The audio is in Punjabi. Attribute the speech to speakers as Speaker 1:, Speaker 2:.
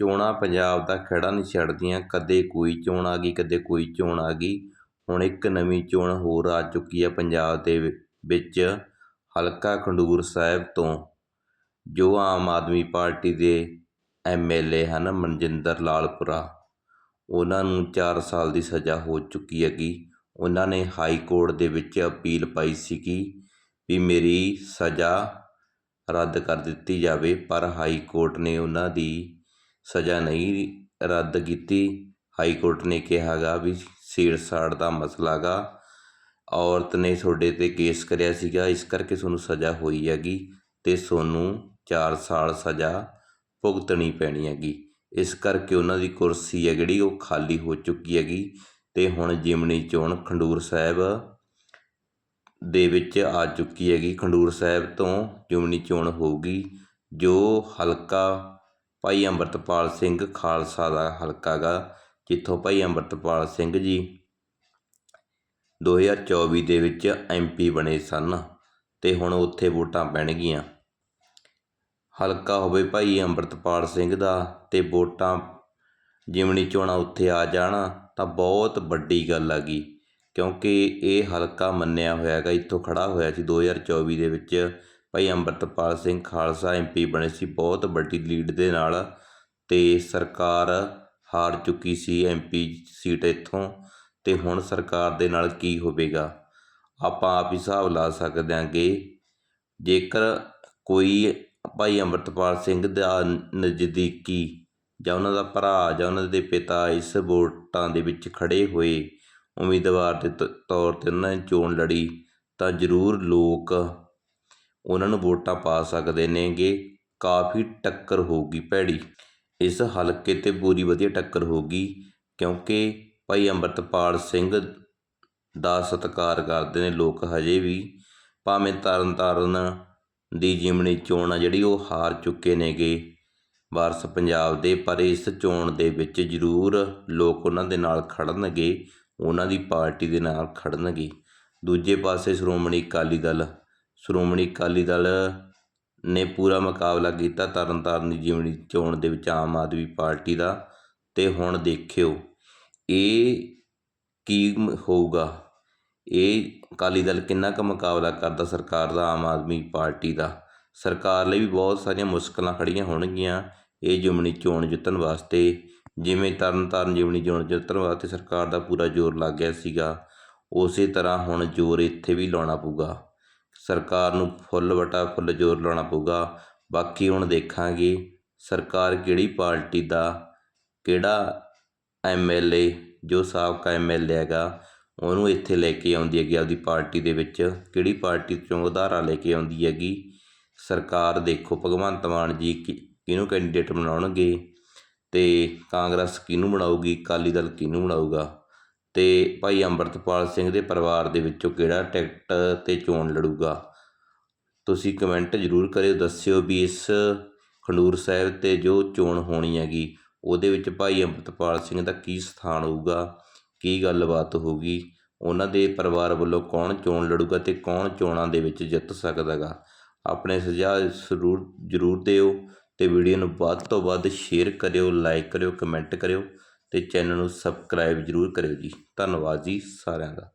Speaker 1: ਚੋਣਾਂ ਪੰਜਾਬ ਦਾ ਖਹਿੜਾ ਨਹੀਂ ਛੱਡਦੀਆਂ, ਕਦੇ ਕੋਈ ਚੋਣ ਆ ਗਈ, ਕਦੇ ਕੋਈ ਚੋਣ ਆ ਗਈ। ਹੁਣ ਇੱਕ ਨਵੀਂ ਚੋਣ ਹੋਰ ਆ ਚੁੱਕੀ ਹੈ ਪੰਜਾਬ ਦੇ ਵਿ- ਵਿੱਚ ਹਲਕਾ ਖੰਡੂਰ ਸਾਹਿਬ ਤੋਂ, ਜੋ ਆਮ ਆਦਮੀ ਪਾਰਟੀ ਦੇ ਐਮਐਲਏ ਹਨ, ਮਨਜਿੰਦਰ ਲਾਲਪੁਰਾ। ਉਹਨਾਂ ਨੂੰ 4 ਸਾਲ ਦੀ ਸਜ਼ਾ ਹੋ ਚੁੱਕੀ ਹੈਗੀ। ਉਹਨਾਂ ਨੇ ਹਾਈ ਕੋਰਟ ਦੇ ਵਿੱਚ ਅਪੀਲ ਪਾਈ ਸੀਗੀ ਵੀ ਮੇਰੀ ਸਜ਼ਾ ਰੱਦ ਕਰ ਦਿੱਤੀ ਜਾਵੇ, ਪਰ ਹਾਈ ਕੋਰਟ ਨੇ ਉਹਨਾਂ ਦੀ ਸਜ਼ਾ ਨਹੀਂ ਰੱਦ ਕੀਤੀ। ਹਾਈ ਕੋਰਟ ਨੇ ਕਿਹਾ ਗਾ ਵੀ ਛੇੜਛਾੜ ਦਾ ਮਸਲਾ ਗਾ। ਔਰਤ ਨੇ ਤੁਹਾਡੇ ਤੇ ਕੇਸ ਕਰਿਆ ਸੀਗਾ, ਇਸ ਕਰਕੇ ਤੁਹਾਨੂੰ ਸਜ਼ਾ ਹੋਈ ਹੈਗੀ ਤੇ ਤੁਹਾਨੂੰ 4 ਸਾਲ ਸਜ਼ਾ ਭੁਗਤਣੀ ਪੈਣੀ ਹੈਗੀ। ਇਸ ਕਰਕੇ ਉਹਨਾਂ ਦੀ ਕੁਰਸੀ ਹੈ ਜਿਹੜੀ ਉਹ ਖਾਲੀ ਹੋ ਚੁੱਕੀ ਹੈਗੀ ਤੇ ਹੁਣ ਜਿਮਨੀ ਚੋਣ ਖੰਡੂਰ ਸਾਹਿਬ ਦੇ ਵਿੱਚ ਆ ਚੁੱਕੀ ਹੈਗੀ। ਖੰਡੂਰ ਸਾਹਿਬ ਤੋਂ ਜਿਮਨੀ ਚੋਣ ਹੋਊਗੀ, ਜੋ ਹਲਕਾ ਭਾਈ ਅੰਮ੍ਰਿਤਪਾਲ ਸਿੰਘ ਖਾਲਸਾ ਦਾ ਹਲਕਾ ਗਾ, ਜਿੱਥੋਂ ਭਾਈ ਅੰਮ੍ਰਿਤਪਾਲ ਸਿੰਘ ਜੀ 2024 ਦੇ ਵਿੱਚ ਐਮਪੀ ਬਣੇ ਸਨ ਤੇ ਹੁਣ ਉੱਥੇ ਵੋਟਾਂ ਪੈਣਗੀਆਂ। ਹਲਕਾ ਹੋਵੇ ਭਾਈ ਅੰਮ੍ਰਿਤਪਾਲ ਸਿੰਘ ਦਾ ਤੇ ਵੋਟਾਂ ਜਿਮਣੀ ਚੋਣਾਂ ਉੱਥੇ ਆ ਜਾਣ ਤਾਂ ਬਹੁਤ ਵੱਡੀ ਗੱਲ ਹੈਗੀ ਕਿਉਂਕਿ ਇਹ ਹਲਕਾ ਮੰਨਿਆ ਹੋਇਆ ਹੈਗਾ ਇੱਥੋਂ ਖੜਾ ਹੋਇਆ ਸੀ 2024 ਦੇ ਵਿੱਚ ਭਾਈ ਅੰਮ੍ਰਿਤਪਾਲ ਸਿੰਘ ਖਾਲਸਾ ਐਮਪੀ ਬਣੇ ਸੀ, ਬਹੁਤ ਵੱਡੀ ਲੀਡ ਦੇ ਨਾਲ ਤੇ ਸਰਕਾਰ ਹਾਰ ਚੁੱਕੀ ਸੀ ਐਮਪੀ ਸੀਟ ਇੱਥੋਂ, ਤੇ ਹੁਣ ਸਰਕਾਰ ਦੇ ਨਾਲ ਕੀ ਹੋਵੇਗਾ? ਆਪਾਂ ਆਪ ਹੀ ਹਿਸਾਬ ਲਾ ਸਕਦੇ ਹਾਂਗੇ। ਜੇਕਰ ਕੋਈ ਭਾਈ ਅੰਮ੍ਰਿਤਪਾਲ ਸਿੰਘ ਦਾ ਨਜ਼ਦੀਕੀ ਜਾਂ ਉਹਨਾਂ ਦਾ ਭਰਾ ਜਾਂ ਉਹਨਾਂ ਦੇ ਪਿਤਾ ਇਸ ਵੋਟਾਂ ਦੇ ਵਿੱਚ ਖੜੇ ਹੋਏ ਉਮੀਦਵਾਰ ਦੇ ਤ- ਤੌਰ ਤੇ ਉਹਨਾਂ ਨੇ ਚੋਣ ਲੜੀ, ਤਾਂ ਜ਼ਰੂਰ ਲੋਕ ਉਹਨਾਂ ਨੂੰ ਵੋਟਾਂ ਪਾ ਸਕਦੇ ਨੇਗੇ। ਕਾਫੀ ਟੱਕਰ ਹੋਊਗੀ ਭੈੜੀ। ਇਸ ਹਲਕੇ ਤੇ ਪੂਰੀ ਵਧੀਆ ਟੱਕਰ ਹੋਊਗੀ, ਕਿਉਂਕਿ ਭਾਈ ਅੰਮ੍ਰਿਤਪਾਲ ਸਿੰਘ ਦਾ ਸਤਿਕਾਰ ਕਰਦੇ ਨੇ ਲੋਕ ਹਜੇ ਵੀ। ਭਾਵੇਂ ਤਰਨ ਤਾਰਨ ਦੀ ਜਿਮਣੀ ਚੋਣ ਆ ਜਿਹੜੀ ਉਹ ਹਾਰ ਚੁੱਕੇ ਨੇਗੇ ਵਾਰਸ ਪੰਜਾਬ ਦੇ, ਪਰ ਇਸ ਚੋਣ ਦੇ ਵਿੱਚ ਜ਼ਰੂਰ ਲੋਕ ਉਹਨਾਂ ਦੇ ਨਾਲ ਖੜਨਗੇ, ਉਹਨਾਂ ਦੀ ਪਾਰਟੀ ਦੇ ਨਾਲ ਖੜਨਗੇ। ਦੂਜੇ ਪਾਸੇ ਸ਼੍ਰੋਮਣੀ ਅਕਾਲੀ ਦਲ ਸ਼੍ਰੋਮਣੀ ਅਕਾਲੀ ਦਲ ਨੇ ਪੂਰਾ ਮੁਕਾਬਲਾ ਕੀਤਾ ਤਰਨਤਾਰਨ ਦੀ ਜਿਮਣੀ ਚੋਣ ਦੇ ਵਿੱਚ ਆਮ ਆਦਮੀ ਪਾਰਟੀ ਦਾ। ਅਤੇ ਹੁਣ ਦੇਖਿਓ, ਇਹ ਕੀ ਹੋਊਗਾ? ਇਹ ਅਕਾਲੀ ਦਲ ਕਿੰਨਾ ਕੁ ਮੁਕਾਬਲਾ ਕਰਦਾ ਸਰਕਾਰ ਦਾ, ਆਮ ਆਦਮੀ ਪਾਰਟੀ ਦਾ? ਸਰਕਾਰ ਲਈ ਵੀ ਬਹੁਤ ਸਾਰੀਆਂ ਮੁਸ਼ਕਲਾਂ ਖੜੀਆਂ ਹੋਣਗੀਆਂ ਇਹ ਜਿਮਣੀ ਚੋਣ ਜਿੱਤਣ ਵਾਸਤੇ। ਜਿਵੇਂ ਤਰਨਤਾਰਨ ਜਿਮਣੀ ਚੋਣ ਜਿੱਤਣ ਵਾਸਤੇ ਸਰਕਾਰ ਦਾ ਪੂਰਾ ਜ਼ੋਰ ਲੱਗ ਗਿਆ ਸੀਗਾ, ਉਸੇ ਤਰ੍ਹਾਂ ਹੁਣ ਜ਼ੋਰ ਇੱਥੇ ਵੀ ਲਾਉਣਾ ਪਊਗਾ। ਸਰਕਾਰ ਨੂੰ ਫੁੱਲ ਵਟਾ ਫੁੱਲ ਜ਼ੋਰ ਲਾਉਣਾ ਪਊਗਾ। ਬਾਕੀ ਹੁਣ ਦੇਖਾਂਗੇ ਸਰਕਾਰ ਕਿਹੜੀ ਪਾਰਟੀ ਦਾ ਕਿਹੜਾ ਐਮਐਲਏ ਜੋ ਸਾਬਕਾ ਐਮਐਲਏ ਹੈਗਾ, ਉਹਨੂੰ ਇੱਥੇ ਲੈ ਕੇ ਆਉਂਦੀ ਹੈਗੀ ਆਪਦੀ ਪਾਰਟੀ ਦੇ ਵਿੱਚ। ਕਿਹੜੀ ਪਾਰਟੀ ਚੋਂ ਉਧਾਰਾ ਲੈ ਕੇ ਆਉਂਦੀ ਹੈਗੀ? ਸਰਕਾਰ ਦੇਖੋ, ਭਗਵੰਤ ਮਾਨ ਜੀ ਕਿ- ਕਿਹਨੂੰ ਕੈਂਡੀਡੇਟ ਬਣਾਉਣਗੇ? ਤੇ ਕਾਂਗਰਸ ਕਿਹਨੂੰ ਬਣਾਊਗੀ? ਅਕਾਲੀ ਦਲ ਕਿਹਨੂੰ ਬਣਾਊਗਾ? ਅਤੇ ਭਾਈ ਅੰਮ੍ਰਿਤਪਾਲ ਸਿੰਘ ਦੇ ਪਰਿਵਾਰ ਦੇ ਵਿੱਚੋਂ ਕਿਹੜਾ ਟਿਕਟ ਤੇ ਚੋਣ ਲੜੂਗਾ? ਤੁਸੀਂ ਕਮੈਂਟ ਜ਼ਰੂਰ ਕਰਿਓ, ਦੱਸਿਓ ਵੀ ਇਸ ਖੰਡੂਰ ਸਾਹਿਬ ਤੇ ਜੋ ਚੋਣ ਹੋਣੀ ਹੈਗੀ, ਉਹਦੇ ਵਿੱਚ ਭਾਈ ਅੰਮ੍ਰਿਤਪਾਲ ਸਿੰਘ ਦਾ ਕੀ ਸਥਾਨ ਹੋਊਗਾ, ਕੀ ਗੱਲਬਾਤ ਹੋਊਗੀ, ਉਹਨਾਂ ਦੇ ਪਰਿਵਾਰ ਵੱਲੋਂ ਕੌਣ ਚੋਣ ਲੜੂਗਾ ਤੇ ਕੌਣ ਚੋਣਾਂ ਦੇ ਵਿੱਚ ਜਿੱਤ ਸਕਦਾ ਗਾ ਆਪਣੇ ਸੁਝਾਅ ਜ਼ਰੂਰ ਜ਼ਰੂਰ ਦਿਓ ਤੇ ਵੀਡੀਓ ਨੂੰ ਵੱਧ ਤੋਂ ਵੱਧ ਸ਼ੇਅਰ ਕਰਿਓ ਲਾਈਕ ਕਰਿਓ ਕਮੈਂਟ ਕਰਿਓ। ਅਤੇ ਚੈਨਲ ਨੂੰ ਸਬਸਕ੍ਰਾਈਬ ਜ਼ਰੂਰ ਕਰਿਓ ਜੀ। ਧੰਨਵਾਦ ਜੀ ਸਾਰਿਆਂ ਦਾ।